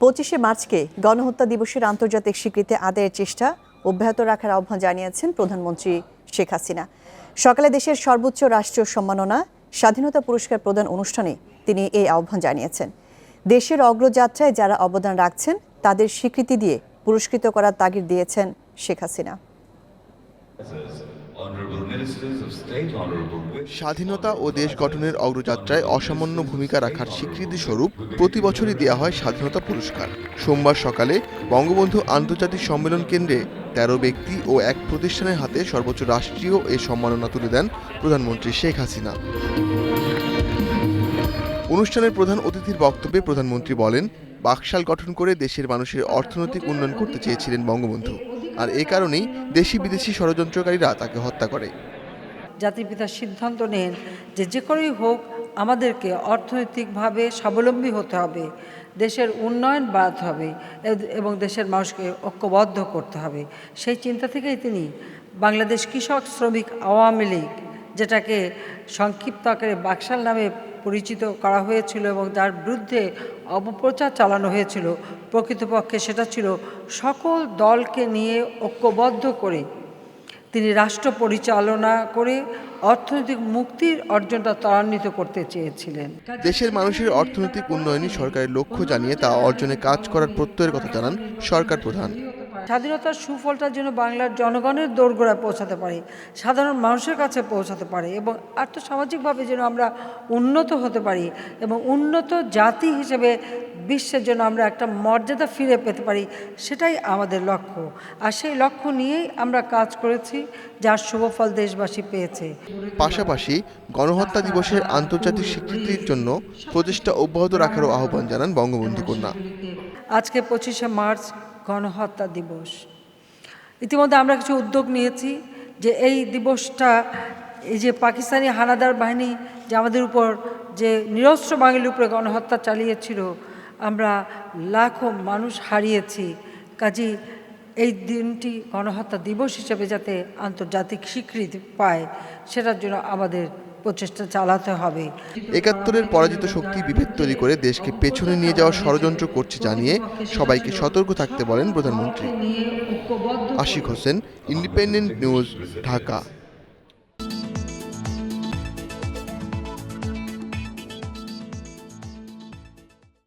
পঁচিশে মার্চকে গণহত্যা দিবসের আন্তর্জাতিক স্বীকৃতি আদায়ের চেষ্টা অব্যাহত রাখার আহ্বান জানিয়েছেন প্রধানমন্ত্রী শেখ হাসিনা। সকালে দেশের সর্বোচ্চ রাষ্ট্রীয় সম্মাননা, স্বাধীনতা পুরস্কার প্রদান অনুষ্ঠানে তিনি এই আহ্বান জানিয়েছেন। দেশের অগ্রযাত্রায় যারা অবদান রাখছেন, তাদের স্বীকৃতি দিয়ে পুরস্কৃত করার তাগিদ দিয়েছেন শেখ হাসিনা। স্বাধীনতা ও দেশ গঠনের অগ্রযাত্রায় অসামান্য ভূমিকা রাখার স্বীকৃতি স্বরূপ প্রতি বছরই দেওয়া হয় স্বাধীনতা পুরস্কার। সোমবার সকালে বঙ্গবন্ধু আন্তর্জাতিক সম্মেলন কেন্দ্রে তেরো ব্যক্তি ও এক প্রতিষ্ঠানের হাতে সর্বোচ্চ রাষ্ট্রীয় এ সম্মাননা তুলে দেন প্রধানমন্ত্রী শেখ হাসিনা। অনুষ্ঠানের প্রধান অতিথির বক্তব্যে প্রধানমন্ত্রী বলেন বাকশাল গঠন করে দেশের মানুষের অর্থনৈতিক উন্নয়ন করতে চেয়েছিলেন বঙ্গবন্ধু। আর এ কারণেই দেশি বিদেশি ষড়যন্ত্রকারীরা তাকে হত্যা করে। জাতির পিতা সিদ্ধান্ত নেন যে যে করেই হোক আমাদেরকে অর্থনৈতিকভাবে স্বাবলম্বী হতে হবে, দেশের উন্নয়ন বাড়াতে হবে এবং দেশের মানুষকে ঐক্যবদ্ধ করতে হবে। সেই চিন্তা থেকেই তিনি বাংলাদেশ কৃষক শ্রমিক আওয়ামী লীগ যেটাকে সংক্ষিপ্ত আকারে বাকশাল নামে পরিচিত করা হয়েছিল এবং যার বিরুদ্ধে অপপ্রচার চালানো হয়েছিল। প্রকৃতপক্ষে সেটা ছিল সকল দলকে নিয়ে ঐক্যবদ্ধ করে। তিনি রাষ্ট্র পরিচালনা করে অর্থনৈতিক মুক্তির অর্জনটা ত্বরান্বিত করতে চেয়েছিলেন। দেশের মানুষের অর্থনৈতিক উন্নয়নই সরকারের লক্ষ্য জানিয়ে তা অর্জনে কাজ করার প্রত্যয়ের কথা জানান সরকার প্রধান। স্বাধীনতার সুফলটা যেন বাংলার জনগণের দোরগোড়ায় পৌঁছাতে পারে সাধারণ মানুষের কাছে পৌঁছাতে পারে এবং আর্থসামাজিকভাবে যেন আমরা উন্নত হতে পারি এবং উন্নত জাতি হিসেবে বিশ্বের জন্য আমরা একটা মর্যাদা ফিরে পেতে পারি সেটাই আমাদের লক্ষ্য। আর সেই লক্ষ্য নিয়েই আমরা কাজ করেছি যার শুভফল দেশবাসী পেয়েছে। পাশাপাশি গণহত্যা দিবসের আন্তর্জাতিক স্বীকৃতির জন্য প্রচেষ্টা অব্যাহত রাখারও আহ্বান জানান বঙ্গবন্ধু কন্যা। আজকে পঁচিশে মার্চ গণহত্যা দিবস। ইতিমধ্যে আমরা কিছু উদ্যোগ নিয়েছি যে এই দিবসটা এই যে পাকিস্তানি হানাদার বাহিনী যে আমাদের উপর যে নিরস্ত্র বাঙালির উপরে গণহত্যা চালিয়েছিল, আমরা লাখো মানুষ হারিয়েছি। কাজী এই দিনটি গণহত্যা দিবস হিসেবে যাতে আন্তর্জাতিক স্বীকৃতি পায়, সেটার জন্য আমাদের প্রচেষ্টা চালাতে হবে। একাত্তরের পরাজিত শক্তি বিভেদ তৈরি করে দেশকে পেছনে নিয়ে যাওয়ার ষড়যন্ত্র করছে জানিয়ে সবাইকে সতর্ক থাকতে বলেন প্রধানমন্ত্রী। Ashiq Hossain, independent news, Dhaka.